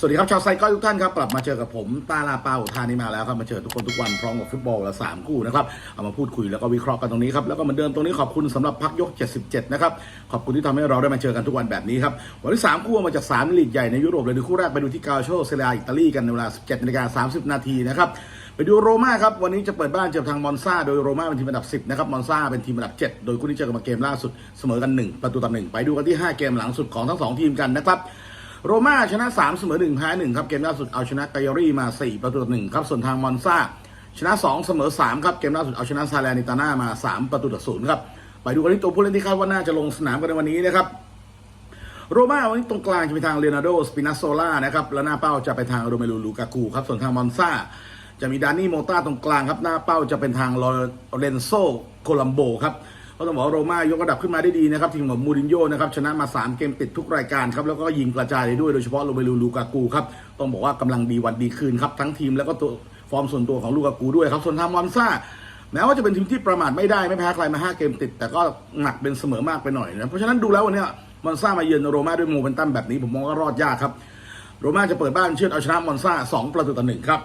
สวัสดีครับชาวไซก้อยทุกท่านครับกลับมาเจอกับผมตาลาปาอุทานีมาแล้วครับมาเจอทุกคนทุกวันพร้อมกับฟุตบอลละสามคู่นะครับเอามาพูดคุยแล้วก็วิเคราะห์กันตรงนี้ครับแล้วก็เหมือนเดิมตรงนี้ขอบคุณสำหรับพักยก 77 นะครับขอบคุณที่ทำให้เราได้มาเจอกันทุกวันแบบนี้ครับวันที่ 3 คู่มาจาก3ลีกใหญ่ในยุโรปเลยดูคู่แรกไปดูที่กาโชเซเลียอิตาลีกันในเวลา 17นาฬิกา30 นาทีนะครับไปดูโรม่าครับวันนี้จะเปิดบ้านเจอทางมอนซาโดยโรม่าเป็นทีมอันดับ 10 นะครับมอนซาเป็นทีมอันดับ 7 โดยคู่นี้เจอกันมาเกมล่าสุดเสมอกัน 1 ประตูต่อ1ไปดูกันที่ 5 เกมหลังสุดของทั้งสองทีมกันนะครับ โรม่าชนะ3เสมอ1แพ้1ครับเกมล่าสุดเอาชนะกายอรี่มา 4 ประตูต่อ1ครับส่วนทางมอนซาชนะ 2 เสมอ3ครับเกมล่าสุดเอาชนะซาเลนิตาน่ามา 3 ประตูต่อ0ครับไปดูกันที่ตัวผู้เล่นที่คาดว่าน่าจะลงสนามกันในวันนี้นะครับโรม่าวันนี้ตรงกลางจะเป็นทางเลนาร์โดสปินาโซล่านะครับแล้วหน้าเป้าจะไปทางโรเมลูลูกากูครับส่วนทางมอนซาจะมีดานี่โมต้าตรงกลางครับหน้าเป้าจะเป็นทางลอเรนโซโคลัมโบครับ ก็ต้องบอกว่าโรม่ายกระดับขึ้นมาได้ดีนะครับทีมของมูรินโญ่นะครับชนะมา 3 เกมติดทุกรายการครับแล้วก็ยิงกระจายได้ด้วยโดยเฉพาะโรเมลูลูกากูครับต้องบอกว่ากำลังดีวันดีคืนครับทั้งทีมแล้วก็ตัวฟอร์มส่วนตัวของลูกากูด้วยครับส่วนทางมอนซาแม้ว่าจะเป็นทีมที่ประมาทไม่ได้ไม่แพ้ใครมา5เกมติด แต่ก็หนักเป็นเสมอมากไปหน่อยนะเพราะฉะนั้นดูแล้ววันนี้มอนซามาเยือนโรม่าด้วยโมเมนตัมแบบนี้ผมมองว่ารอดยากครับโรม่าจะเปิดบ้านเชือดเอาชนะมอนซา2ประตูต่อหนึ่งครับ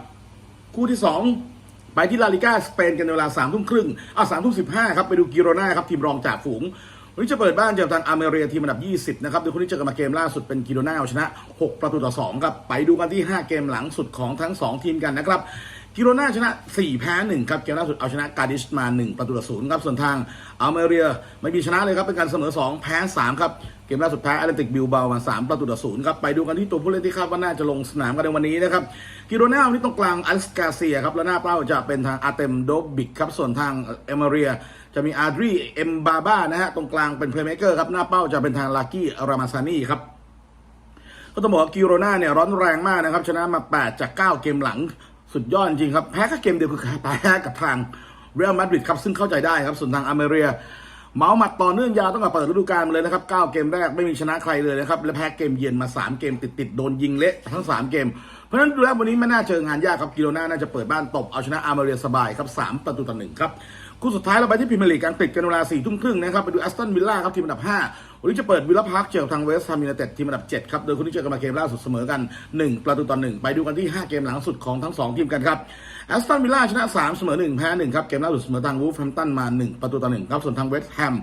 คู่ที่ 2 ไปที่ลาลิก้าสเปนกันในเวลา3ามทุ่มครึ่งอะสามทุ่มสิบห้าครับไปดูกิโรนาครับทีมรองจากฝูงวันนี้จะเปิดบ้านเจอทางอเมเรียทีมอันดับ 20 นะครับโดยคนที่เจอกันมาเกมล่าสุดเป็นกิโรนาเอาชนะ 6 ประตูต่อ 2 ครับ ไปดูกันที่ 5 เกมหลังสุดของทั้ง 2 ทีมกันนะครับ กิโรนาชนะ 4 แพ้ 1 ครับ เกมล่าสุดเอาชนะกาดิชมา 1 ประตูต่อ0ครับ ส่วนทางอเมเรียไม่มีชนะเลยครับ เป็นการเสมอ 2 แพ้ 3 ครับ มล่าสุดแพ้แอตเลติกบิลเบามา3ประตูต่อ0ครับ ไปดูกันที่ตัวผู้เล่นที่คาดว่าน่าจะลงสนามกันในวันนี้นะครับกิโรน่าวันนี้ตรงกลางอัลสกาเซียครับ แล้วหน้าเป้าจะเป็นทางอาเตมโดบิกครับ ส่วนทางเอเมเรีย จะมีอาดรีเอ็มบาบ้านะฮะ ตรงกลางเป็นเพลย์เมเกอร์ครับ หน้าเป้าจะเป็นทางลากี้รามาซานีครับก็ต้องบอกว่ากิโรน่าเนี่ยร้อนแรงมากนะครับชนะมา 8 จาก 9 เกมหลังสุดยอดจริงครับแพ้แค่เกมเดียวคือแพ้กับทางเรอัลมาดริดครับซึ่งเข้าใจได้ครับส่วนทางอเมเรีย เมาส์หมัดต่อเนื่องยาวตั้งแต่เปิดฤดูกาลมาเลยนะครับ9เกมแรกไม่มีชนะใครเลยนะครับและแพ้เกมเย็นมา 3 เกมติดๆโดนยิงเละทั้ง 3 เกม เพราะฉะนั้นดูแล้ววันนี้ไม่น่าเจองานยากครับกิโรน่าน่าจะเปิดบ้านตบเอาชนะอาร์เมเรียสบายครับ3ประตูต่อหนึ่งครับคู่สุดท้ายเราไปที่พรีเมียร์ลีกอังกฤษกันเวลา4ทุ่มครึ่งนะครับ ไปดูแอสตันวิลล่าครับทีมอันดับ5วันนี้จะเปิดวิลล่าพาร์คเจอทางเวสต์แฮมยูไนเต็ดทีมอันดับ7ครับ โดยคนที่เจอกันมาเกมล่าสุดเสมอกัน1ประตูต่อ1ไปดูกันที่5เกมหลังสุดของทั้ง2ทีมกันครับแอสตันวิลล่าชนะ3เสมอ1แพ้1ครับเกมล่าสุดเสมอทางวูฟแฮมตันมา1ประตูต่อ1ครับส่วนทางเวสต์แฮม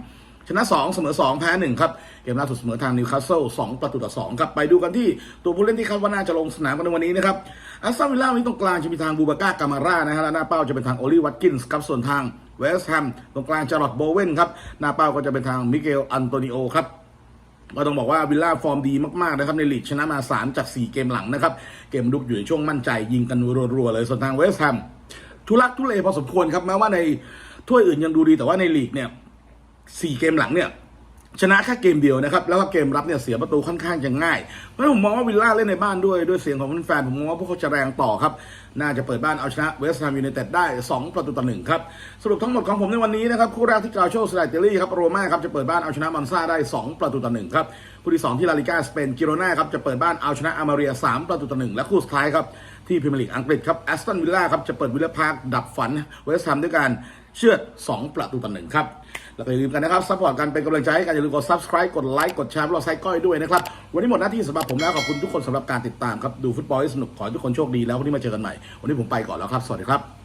ชนะ 2 เสมอ 2 แพ้ 1 ครับ เกมล่าสุดเสมอทางนิวคาสเซิล2ประตูต่อ 2 ครับ ไปดูกันที่ตัวผู้เล่นที่คาดว่าน่าจะลงสนามกันในวันนี้นะครับแอสตันวิลล่าวันนี้ตรงกลางจะมีทางบูบาก้ากามาร่านะฮะและหน้าเป้าจะเป็นทางโอลิวัตกินส์ครับส่วนทาง เวสต์แฮมตรงกลางจาร์ลอตโบเวนครับหน้าเป้าก็จะเป็นทางมิเกลอันโตนิโอครับก็ต้องบอกว่าวิลล่าฟอร์มดีมาก ๆ นะครับ ในลีกชนะมา 3 จาก 4 เกมหลังนะครับ เกมลุกอยู่ในช่วงมั่นใจ ยิงกันรัว ๆ เลย ส่วนทางเวสต์แฮมทุลักทุเลพอสมควรครับแม้ว่าในถ้วยอื่นยังดูดีแต่ว่าในลีกเนี่ยสี่เกมหลังเนี่ย ชนะแค่เกมเดียวนะครับ แล้วก็เกมรับเนี่ยเสียประตูค่อนข้างจะง่าย เพราะผมมองว่าวิลล่าเล่นในบ้านด้วยด้วยเสียงของแฟนผมมองว่าพวกเขาจะแรงต่อครับ น่าจะเปิดบ้านเอาชนะเวสต์แฮมยูไนเต็ดได้ 2 ประตูต่อหนึ่งครับ สรุปทั้งหมดของผมในวันนี้นะครับ คู่แรกที่กาโชสไลเตอรี่ครับโรม่าครับจะเปิดบ้านเอาชนะมอนซาได้ 2 ประตูต่อหนึ่งครับคู่ที่สองที่ลาลิก้าสเปนกิโรนาครับจะเปิดบ้านเอาชนะอามาเรีย 3 ประตูต่อหนึ่งและคู่สุดท้ายครับที่พรีเมียร์ลีกอังกฤษครับแอสตันวิลล่าครับจะเปิดวิลล่าพาร์คดับฝันเวสต์แฮมด้วยการ เชือด 2 ประตูต่อหนึ่งครับ แล้วก็อย่าลืมกันนะครับซัพพอร์ตกันเป็นกำลังใจให้กันอย่าลืมกด subscribe กดไลค์กดแชร์เราไซก้อยด้วยนะครับ วันนี้หมดหน้าที่สำหรับผมแล้วขอบคุณทุกคนสำหรับการติดตามครับดูฟุตบอลให้สนุกขอให้ทุกคนโชคดีแล้ววันนี้มาเจอกันใหม่วันนี้ผมไปก่อนแล้วครับสวัสดีครับ